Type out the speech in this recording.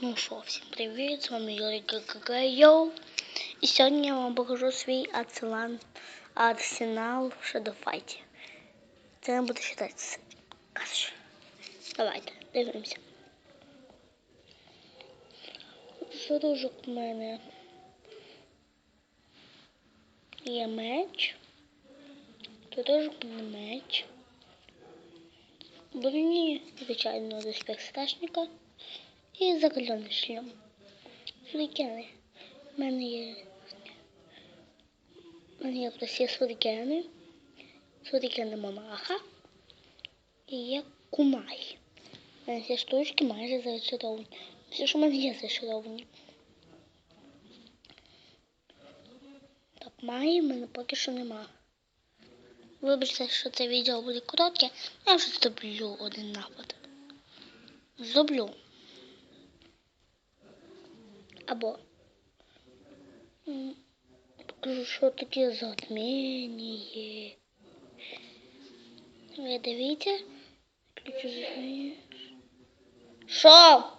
Ну що, всім привіт, з вами Юрій Гагайоу. І сьогодні я вам покажу свій арсенал, арсенал в Shadowfight. Це не буде. Короче, давайте, дивимося. Заружок в мене є меч. Тут теж в меч. Броні, звичайно, до спецстачника. І закалений шлем. Сурікени. У мене є. У мене є прості сурікени. Сурікени монаха. І є кумай. У мене всі штучки майже зачаровані. Все, що в мене є зачаровані. Так, має в мене поки що нема. Вибачте, що це відео буде коротке, я вже зроблю один напад. Зроблю. Або покажу, що таке затміння. Ви дивіться. Що?